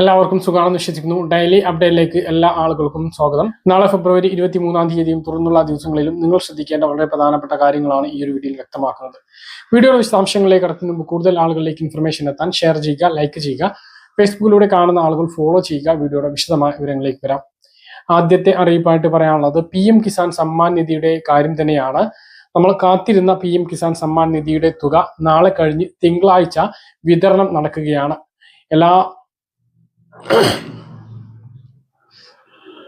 എല്ലാവർക്കും സുഖമാണെന്ന് വിശ്വസിക്കുന്നു. ഡെയിലി അപ്ഡേറ്റിലേക്ക് എല്ലാ ആളുകൾക്കും സ്വാഗതം. നാളെ ഫെബ്രുവരി ഇരുപത്തി മൂന്നാം തീയതിയും തുറന്നുള്ള ദിവസങ്ങളിലും നിങ്ങൾ ശ്രദ്ധിക്കേണ്ട വളരെ പ്രധാനപ്പെട്ട കാര്യങ്ങളാണ് ഈ ഒരു വീഡിയോയിൽ വ്യക്തമാക്കുന്നത്. വീഡിയോയുടെ വിശദാംശങ്ങളിലേക്ക് മുമ്പ് കൂടുതൽ ആളുകളിലേക്ക് ഇൻഫർമേഷൻ എത്താൻ ഷെയർ ചെയ്യുക ലൈക്ക് ചെയ്യുക ഫേസ്ബുക്കിലൂടെ കാണുന്ന ആളുകൾ ഫോളോ ചെയ്യുക വീഡിയോയുടെ വിശദമായ വിവരങ്ങളിലേക്ക് വരാം. ആദ്യത്തെ അറിയിപ്പായിട്ട് പറയാനുള്ളത് പി എം കിസാൻ സമ്മാൻ നിധിയുടെ കാര്യം തന്നെയാണ്. നമ്മൾ കാത്തിരുന്ന പി എം കിസാൻ സമ്മാൻ നിധിയുടെ തുക നാളെ കഴിഞ്ഞ് തിങ്കളാഴ്ച വിതരണം നടക്കുകയാണ്. എല്ലാ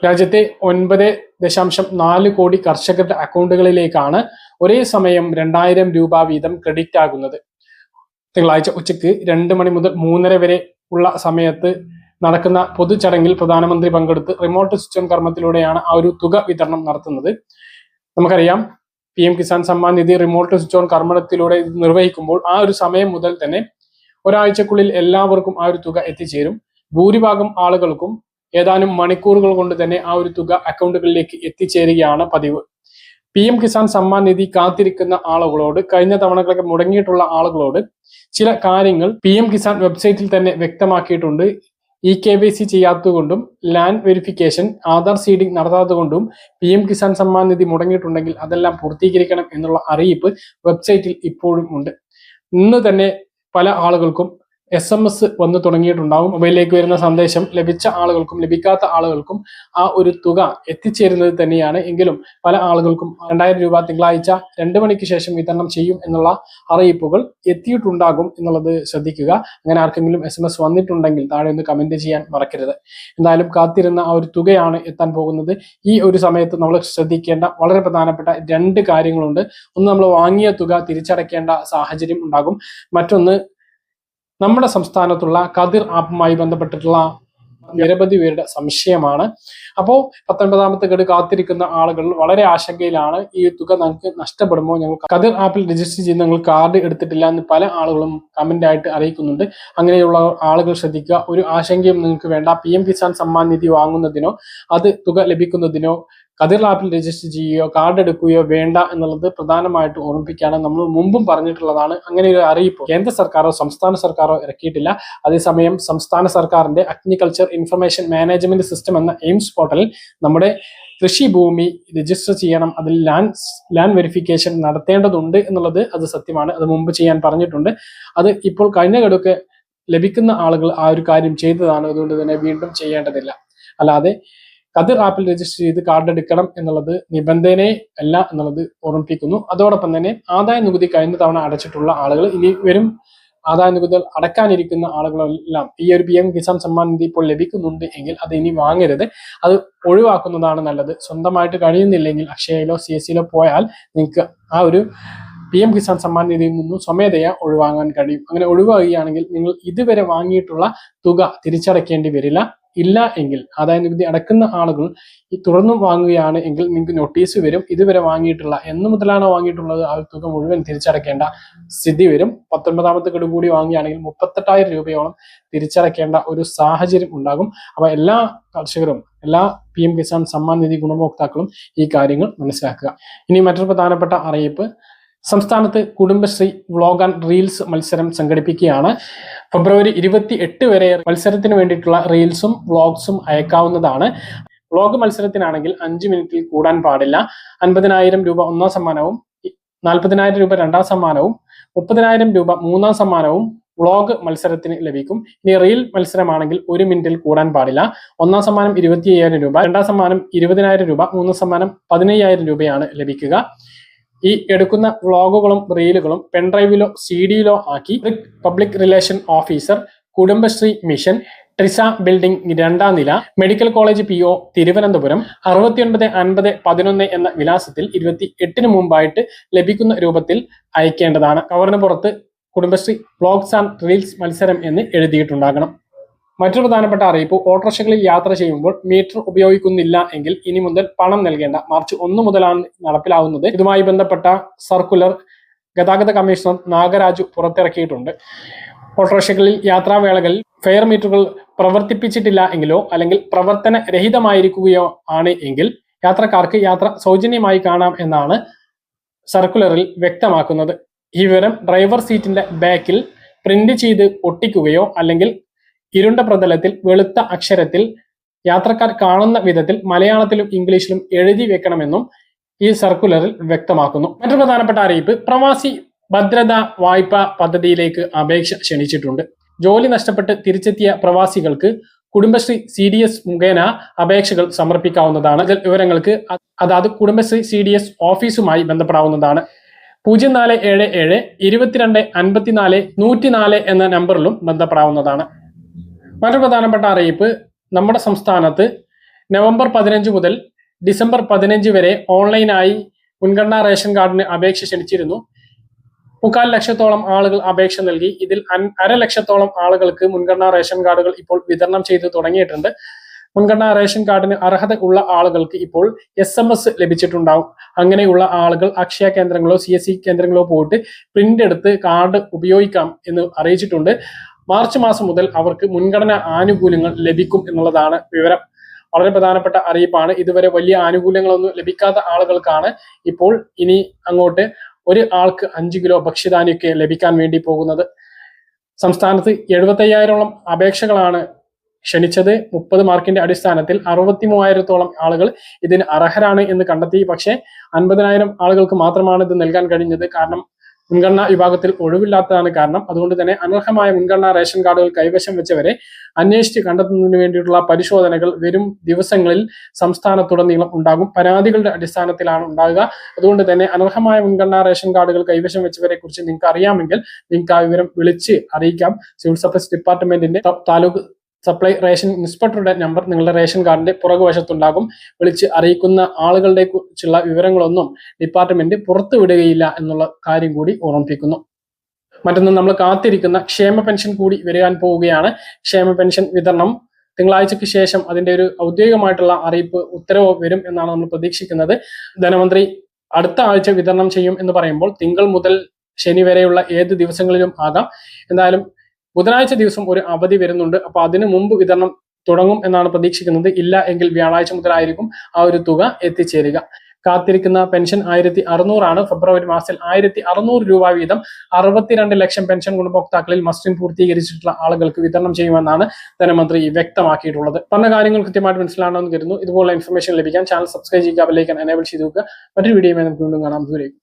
രാജ്യത്തെ ഒൻപത് ദശാംശം നാല് കോടി കർഷകരുടെ അക്കൗണ്ടുകളിലേക്കാണ് ഒരേ സമയം രണ്ടായിരം രൂപ വീതം ക്രെഡിറ്റ് ആകുന്നത്. തിങ്കളാഴ്ച ഉച്ചയ്ക്ക് രണ്ട് മണി മുതൽ മൂന്നര വരെ ഉള്ള സമയത്ത് നടക്കുന്ന പൊതുചടങ്ങിൽ പ്രധാനമന്ത്രി പങ്കെടുത്ത് റിമോട്ട് സിസ്റ്റം കർമ്മത്തിലൂടെയാണ് ആ ഒരു തുക വിതരണം നടത്തുന്നത്. നമുക്കറിയാം P M Kisan Samman Nidhi remote switch on കർമ്മത്തിലൂടെ നിർവഹിക്കുമ്പോൾ ആ ഒരു സമയം മുതൽ തന്നെ ഒരാഴ്ചക്കുള്ളിൽ എല്ലാവർക്കും ആ ഒരു തുക എത്തിച്ചേരും. ഭൂരിഭാഗം ആളുകൾക്കും ഏതാനും മണിക്കൂറുകൾ കൊണ്ട് തന്നെ ആ ഒരു തുക അക്കൗണ്ടുകളിലേക്ക് എത്തിച്ചേരുകയാണ് പതിവ്. പി എം കിസാൻ സമ്മാൻ നിധി കാത്തിരിക്കുന്ന ആളുകളോട് കഴിഞ്ഞ തവണകളൊക്കെ മുടങ്ങിയിട്ടുള്ള ആളുകളോട് ചില കാര്യങ്ങൾ പി എം കിസാൻ വെബ്സൈറ്റിൽ തന്നെ വ്യക്തമാക്കിയിട്ടുണ്ട്. ഇ കെ വൈ സി ചെയ്യാത്തതുകൊണ്ടും ലാൻഡ് വെരിഫിക്കേഷൻ ആധാർ സീഡിംഗ് നടത്താത്തതുകൊണ്ടും പി എം കിസാൻ സമ്മാൻ നിധി മുടങ്ങിയിട്ടുണ്ടെങ്കിൽ അതെല്ലാം പൂർത്തീകരിക്കണം എന്നുള്ള അറിയിപ്പ് വെബ്സൈറ്റിൽ ഇപ്പോഴും ഉണ്ട്. ഇന്ന് തന്നെ പല ആളുകൾക്കും എസ് എം എസ് വന്നു തുടങ്ങിയിട്ടുണ്ടാവും. മൊബൈലിലേക്ക് വരുന്ന സന്ദേശം ലഭിച്ച ആളുകൾക്കും ലഭിക്കാത്ത ആളുകൾക്കും ആ ഒരു തുക എത്തിച്ചേരുന്നത് തന്നെയാണ്. എങ്കിലും പല ആളുകൾക്കും രണ്ടായിരം രൂപ തിങ്കളാഴ്ച രണ്ട് മണിക്ക് ശേഷം വിതരണം ചെയ്യും എന്നുള്ള അറിയിപ്പുകൾ എത്തിയിട്ടുണ്ടാകും എന്നുള്ളത് ശ്രദ്ധിക്കുക. അങ്ങനെ ആർക്കെങ്കിലും എസ് എം എസ് വന്നിട്ടുണ്ടെങ്കിൽ താഴെ ഒന്ന് കമന്റ് ചെയ്യാൻ മറക്കരുത്. എന്തായാലും കാത്തിരുന്ന ആ ഒരു തുകയാണ് എത്താൻ പോകുന്നത്. ഈ ഒരു സമയത്ത് നമ്മൾ ശ്രദ്ധിക്കേണ്ട വളരെ പ്രധാനപ്പെട്ട രണ്ട് കാര്യങ്ങളുണ്ട്. ഒന്ന് നമ്മൾ വാങ്ങിയ തുക തിരിച്ചടയ്ക്കേണ്ട സാഹചര്യം ഉണ്ടാകും. മറ്റൊന്ന് നമ്മുടെ സംസ്ഥാനത്തുള്ള കതിർ ആപ്പുമായി ബന്ധപ്പെട്ടിട്ടുള്ള നിരവധി പേരുടെ സംശയമാണ്. അപ്പോൾ പത്തൊൻപതാമത്തെ ഗഡു കാത്തിരിക്കുന്ന ആളുകൾ വളരെ ആശങ്കയിലാണ് ഈ തുക നമുക്ക് നഷ്ടപ്പെടുമോ? ഞങ്ങൾ കതിർ ആപ്പിൽ രജിസ്റ്റർ ചെയ്ത് ഞങ്ങൾ കാർഡ് എടുത്തിട്ടില്ല എന്ന് പല ആളുകളും കമന്റ് ആയിട്ട് അറിയിക്കുന്നുണ്ട്. അങ്ങനെയുള്ള ആളുകൾ ശ്രദ്ധിക്കുക. ഒരു ആശങ്കയും നിങ്ങൾക്ക് വേണ്ട. പി എം കിസാൻ സമ്മാൻ നിധി വാങ്ങുന്നതിനോ അത് തുക ലഭിക്കുന്നതിനോ കതിർ ആപ്പിൽ രജിസ്റ്റർ ചെയ്യുകയോ കാർഡ് എടുക്കുകയോ വേണ്ട എന്നുള്ളത് പ്രധാനമായിട്ട് ഓർമ്മിപ്പിക്കുകയാണ്. നമ്മൾ മുമ്പും പറഞ്ഞിട്ടുള്ളതാണ്. അങ്ങനെ ഒരു അറിയിപ്പ് കേന്ദ്ര സർക്കാരോ സംസ്ഥാന സർക്കാരോ ഇറക്കിയിട്ടില്ല. അതേസമയം സംസ്ഥാന സർക്കാരിന്റെ അഗ്നികൾച്ചർ ഇൻഫർമേഷൻ മാനേജ്മെന്റ് സിസ്റ്റം എന്ന എയിംസ് പോർട്ടലിൽ നമ്മുടെ കൃഷി ഭൂമി രജിസ്റ്റർ ചെയ്യണം. അതിൽ ലാൻഡ് ലാൻഡ് വെരിഫിക്കേഷൻ നടത്തേണ്ടതുണ്ട് എന്നുള്ളത് അത് സത്യമാണ്. അത് മുമ്പ് ചെയ്യാൻ പറഞ്ഞിട്ടുണ്ട്. അത് ഇപ്പോൾ കഴിഞ്ഞ ഗഡുക്ക് ലഭിക്കുന്ന ആളുകൾ ആ ഒരു കാര്യം ചെയ്തതാണ്. അതുകൊണ്ട് തന്നെ വീണ്ടും ചെയ്യേണ്ടതില്ല. അല്ലാതെ കതിർ ആപ്പിൽ രജിസ്റ്റർ ചെയ്ത് കാർഡ് എടുക്കണം എന്നുള്ളത് നിബന്ധനയെ അല്ല എന്നുള്ളത് ഓർമ്മിപ്പിക്കുന്നു. അതോടൊപ്പം തന്നെ ആദായ നികുതി കഴിഞ്ഞ തവണ അടച്ചിട്ടുള്ള ആളുകൾ ഇനി വരും. ആദായ നികുതികൾ അടക്കാനിരിക്കുന്ന ആളുകളെല്ലാം ഈ ഒരു പി എം കിസാൻ സമ്മാൻ നിധി ഇപ്പോൾ ലഭിക്കുന്നുണ്ട് എങ്കിൽ അത് ഇനി വാങ്ങരുത്. അത് ഒഴിവാക്കുന്നതാണ് നല്ലത്. സ്വന്തമായിട്ട് കഴിയുന്നില്ലെങ്കിൽ അക്ഷയയിലോ സി എസ് സിയിലോ പോയാൽ നിങ്ങൾക്ക് ആ ഒരു പി എം കിസാൻ സമ്മാൻ നിധിയിൽ നിന്നും സ്വമേധയാ ഒഴിവാങ്ങാൻ കഴിയും. അങ്ങനെ ഒഴിവാകുകയാണെങ്കിൽ നിങ്ങൾ ഇതുവരെ വാങ്ങിയിട്ടുള്ള തുക തിരിച്ചടയ്ക്കേണ്ടി വരില്ല. ഇല്ല എങ്കിൽ ആദായ നികുതി അടക്കുന്ന ആളുകൾ ഈ തുടർന്നും വാങ്ങുകയാണ് എങ്കിൽ നിങ്ങൾക്ക് നോട്ടീസ് വരും ഇതുവരെ വാങ്ങിയിട്ടുള്ള എന്ന് മുതലാണോ വാങ്ങിയിട്ടുള്ളത് ആ തുക മുഴുവൻ തിരിച്ചടക്കേണ്ട സ്ഥിതി വരും. പത്തൊൻപതാമത്തെ ഗഡു കൂടി വാങ്ങുകയാണെങ്കിൽ മുപ്പത്തെട്ടായിരം രൂപയോളം തിരിച്ചടക്കേണ്ട ഒരു സാഹചര്യം ഉണ്ടാകും. അപ്പൊ എല്ലാ കർഷകരും എല്ലാ പി എം കിസാൻ സമ്മാൻ നിധി ഗുണഭോക്താക്കളും ഈ കാര്യങ്ങൾ മനസ്സിലാക്കുക. ഇനി മറ്റൊരു പ്രധാനപ്പെട്ട അറിയിപ്പ്. സംസ്ഥാനത്ത് കുടുംബശ്രീ വ്ളോഗ് ആൻഡ് റീൽസ് മത്സരം സംഘടിപ്പിക്കുകയാണ്. ഫെബ്രുവരി ഇരുപത്തി എട്ട് വരെ മത്സരത്തിന് വേണ്ടിയിട്ടുള്ള റീൽസും വ്ളോഗ്സും അയക്കാവുന്നതാണ്. വ്ളോഗ് മത്സരത്തിനാണെങ്കിൽ അഞ്ച് മിനിറ്റിൽ കൂടാൻ പാടില്ല. അൻപതിനായിരം രൂപ ഒന്നാം സമ്മാനവും നാൽപ്പതിനായിരം രൂപ രണ്ടാം സമ്മാനവും മുപ്പതിനായിരം രൂപ മൂന്നാം സമ്മാനവും വ്ളോഗ് മത്സരത്തിന് ലഭിക്കും. ഇനി റീൽ മത്സരമാണെങ്കിൽ ഒരു മിനിറ്റിൽ കൂടാൻ പാടില്ല. ഒന്നാം സമ്മാനം ഇരുപത്തി രൂപ രണ്ടാം സമ്മാനം ഇരുപതിനായിരം രൂപ മൂന്നാം സമ്മാനം പതിനയ്യായിരം രൂപയാണ് ലഭിക്കുക. ഈ എടുക്കുന്ന വ്ളോഗുകളും റീലുകളും പെൻഡ്രൈവിലോ സി ഡിയിലോ ആക്കി public relation officer Kudumbashree mission Trisa building രണ്ടാം നില medical college P O Thiruvananthapuram അറുപത്തിയൊൻപത് അൻപത് പതിനൊന്ന് എന്ന വിലാസത്തിൽ ഇരുപത്തി എട്ടിന് മുമ്പായിട്ട് ലഭിക്കുന്ന രൂപത്തിൽ അയക്കേണ്ടതാണ്. കവറിന് പുറത്ത് കുടുംബശ്രീ വ്ളോഗ്സ് ആൻഡ് റീൽസ് മത്സരം എന്ന് എഴുതിയിട്ടുണ്ടാകണം. മറ്റൊരു പ്രധാനപ്പെട്ട അറിയിപ്പ് ഓട്ടോറിക്ഷകളിൽ യാത്ര ചെയ്യുമ്പോൾ മീറ്റർ ഉപയോഗിക്കുന്നില്ല എങ്കിൽ ഇനി മുതൽ പണം നൽകേണ്ട. മാർച്ച് ഒന്ന് മുതലാണ് നടപ്പിലാവുന്നത്. ഇതുമായി ബന്ധപ്പെട്ട സർക്കുലർ ഗതാഗത കമ്മീഷണർ നാഗരാജു പുറത്തിറക്കിയിട്ടുണ്ട്. ഓട്ടോറിക്ഷകളിൽ യാത്രാവേളകളിൽ ഫെയർ മീറ്ററുകൾ പ്രവർത്തിപ്പിച്ചിട്ടില്ല എങ്കിലോ അല്ലെങ്കിൽ പ്രവർത്തന രഹിതമായിരിക്കുകയോ ആണ് എങ്കിൽ യാത്രക്കാർക്ക് യാത്ര സൗജന്യമായി കാണാം എന്നാണ് സർക്കുലറിൽ വ്യക്തമാക്കുന്നത്. ഈ വിവരം ഡ്രൈവർ സീറ്റിന്റെ ബാക്കിൽ പ്രിന്റ് ചെയ്ത് ഒട്ടിക്കുകയോ അല്ലെങ്കിൽ ഇരുണ്ട പ്രതലത്തിൽ വെളുത്ത അക്ഷരത്തിൽ യാത്രക്കാർ കാണുന്ന വിധത്തിൽ മലയാളത്തിലും ഇംഗ്ലീഷിലും എഴുതി വെക്കണമെന്നും ഈ സർക്കുലറിൽ വ്യക്തമാക്കുന്നു. മറ്റൊരു പ്രധാനപ്പെട്ട അറിയിപ്പ് പ്രവാസി ഭദ്രത വായ്പ പദ്ധതിയിലേക്ക് അപേക്ഷ ക്ഷണിച്ചിട്ടുണ്ട്. ജോലി നഷ്ടപ്പെട്ട് തിരിച്ചെത്തിയ പ്രവാസികൾക്ക് കുടുംബശ്രീ സി ഡി എസ് മുഖേന അപേക്ഷകൾ സമർപ്പിക്കാവുന്നതാണ്. വിവരങ്ങൾക്ക് അതാത് കുടുംബശ്രീ സി ഡി എസ് ഓഫീസുമായി ബന്ധപ്പെടാവുന്നതാണ്. പൂജ്യം നാല് ഏഴ് ഏഴ് ഇരുപത്തിരണ്ട് അൻപത്തിനാല് നൂറ്റിനാല് എന്ന നമ്പറിലും ബന്ധപ്പെടാവുന്നതാണ്. മറ്റൊരു പ്രധാനപ്പെട്ട അറിയിപ്പ് നമ്മുടെ സംസ്ഥാനത്ത് നവംബർ പതിനഞ്ച് മുതൽ ഡിസംബർ പതിനഞ്ച് വരെ ഓൺലൈനായി മുൻഗണനാ റേഷൻ കാർഡിന് അപേക്ഷ ക്ഷണിച്ചിരുന്നു. മുക്കാൽ ലക്ഷത്തോളം ആളുകൾ അപേക്ഷ നൽകി. ഇതിൽ അര ലക്ഷത്തോളം ആളുകൾക്ക് മുൻഗണനാ റേഷൻ കാർഡുകൾ ഇപ്പോൾ വിതരണം ചെയ്തു തുടങ്ങിയിട്ടുണ്ട്. മുൻഗണനാ റേഷൻ കാർഡിന് അർഹത ഉള്ള ആളുകൾക്ക് ഇപ്പോൾ എസ് എം എസ് ലഭിച്ചിട്ടുണ്ടാവും. അങ്ങനെയുള്ള ആളുകൾ അക്ഷയ കേന്ദ്രങ്ങളോ സി എസ് സി കേന്ദ്രങ്ങളോ പോയിട്ട് പ്രിന്റ് എടുത്ത് കാർഡ് ഉപയോഗിക്കാം എന്ന് അറിയിച്ചിട്ടുണ്ട്. മാർച്ച് മാസം മുതൽ അവർക്ക് മുൻഗണന ആനുകൂല്യങ്ങൾ ലഭിക്കും എന്നുള്ളതാണ് വിവരം. വളരെ പ്രധാനപ്പെട്ട അറിയിപ്പാണ്. ഇതുവരെ വലിയ ആനുകൂല്യങ്ങളൊന്നും ലഭിക്കാത്ത ആളുകൾക്കാണ് ഇപ്പോൾ ഇനി അങ്ങോട്ട് ഒരു ആൾക്ക് അഞ്ച് കിലോ ഭക്ഷ്യധാന്യമൊക്കെ ലഭിക്കാൻ വേണ്ടി പോകുന്നത്. സംസ്ഥാനത്ത് എഴുപത്തയ്യായിരോളം അപേക്ഷകളാണ് ക്ഷണിച്ചത്. മുപ്പത് മാർക്കിന്റെ അടിസ്ഥാനത്തിൽ അറുപത്തി മൂവായിരത്തോളം ആളുകൾ ഇതിന് അർഹരാണ് എന്ന് കണ്ടെത്തി. പക്ഷേ അൻപതിനായിരം ആളുകൾക്ക് മാത്രമാണ് ഇത് നൽകാൻ കഴിഞ്ഞത്. കാരണം മുൻഗണനാ വിഭാഗത്തിൽ ഒഴിവില്ലാത്തതാണ് കാരണം. അതുകൊണ്ട് തന്നെ അനർഹമായ മുൻഗണനാ റേഷൻ കാർഡുകൾ കൈവശം വെച്ചവരെ അന്വേഷിച്ച് കണ്ടെത്തുന്നതിന് വേണ്ടിയിട്ടുള്ള പരിശോധനകൾ വരും ദിവസങ്ങളിൽ സംസ്ഥാനത്തുടനീളം ഉണ്ടാകും. പരാതികളുടെ അടിസ്ഥാനത്തിലാണ് ഉണ്ടാകുക അതുകൊണ്ട് തന്നെ അനർഹമായ മുൻഗണനാ റേഷൻ കാർഡുകൾ കൈവശം വെച്ചവരെ കുറിച്ച് നിങ്ങൾക്ക് അറിയാമെങ്കിൽ നിങ്ങൾക്ക് ആ വിവരം വിളിച്ച് അറിയിക്കാം. സിവിൽ സപ്ലൈസ് ഡിപ്പാർട്ട്മെന്റിന്റെ താലൂക്ക് സപ്ലൈ റേഷൻ ഇൻസ്പെക്ടറുടെ നമ്പർ നിങ്ങളുടെ റേഷൻ കാർഡിന്റെ പുറകുവശത്തുണ്ടാകും. വിളിച്ച് അറിയിക്കുന്ന ആളുകളുടെ കുറിച്ചുള്ള വിവരങ്ങളൊന്നും ഡിപ്പാർട്ട്മെന്റ് പുറത്തുവിടുകയില്ല എന്നുള്ള കാര്യം കൂടി ഓർമ്മിപ്പിക്കുന്നു. മറ്റൊന്ന് നമ്മൾ കാത്തിരിക്കുന്ന ക്ഷേമ പെൻഷൻ കൂടി വരാൻ പോവുകയാണ്. ക്ഷേമ പെൻഷൻ വിതരണം തിങ്കളാഴ്ചയ്ക്ക് ശേഷം അതിന്റെ ഒരു ഔദ്യോഗികമായിട്ടുള്ള അറിയിപ്പ് ഉത്തരവ് വരും എന്നാണ് നമ്മൾ പ്രതീക്ഷിക്കുന്നത്. ധനമന്ത്രി അടുത്ത ആഴ്ച വിതരണം ചെയ്യും എന്ന് പറയുമ്പോൾ തിങ്കൾ മുതൽ ശനി വരെയുള്ള ഏത് ദിവസങ്ങളിലും ആകാം. എന്തായാലും ബുധനാഴ്ച ദിവസം ഒരു അവധി വരുന്നുണ്ട്. അപ്പൊ അതിനു മുമ്പ് വിതരണം തുടങ്ങും എന്നാണ് പ്രതീക്ഷിക്കുന്നത്. ഇല്ല എങ്കിൽ വ്യാഴാഴ്ച മുതലായിരിക്കും ആ ഒരു തുക എത്തിച്ചേരുക. കാത്തിരിക്കുന്ന പെൻഷൻ ആയിരത്തി അറുന്നൂറാണ് ഫെബ്രുവരി മാസത്തിൽ ആയിരത്തി അറുന്നൂറ് രൂപ വീതം അറുപത്തിരണ്ട് ലക്ഷം പെൻഷൻ ഗുണഭോക്താക്കളിൽ മസ്റ്റിംഗ് പൂർത്തീകരിച്ചിട്ടുള്ള ആളുകൾക്ക് വിതരണം ചെയ്യുമെന്നാണ് ധനമന്ത്രി വ്യക്തമാക്കിയിട്ടുള്ളത്. പറഞ്ഞ കാര്യങ്ങൾ കൃത്യമായിട്ട് മനസ്സിലാണെന്ന് കരുതുന്നു. ഇതുപോലുള്ള ഇൻഫർമേഷൻ ലഭിക്കാൻ ചാനൽ സബ്സ്ക്രൈബ് ചെയ്യുക ബെല്ലൈക്കൻ എനേബിൾ ചെയ്തു വെക്കുക മറ്റൊരു വീഡിയോയുമായി നമുക്ക് വീണ്ടും കാണാം. ദൂരേക്കും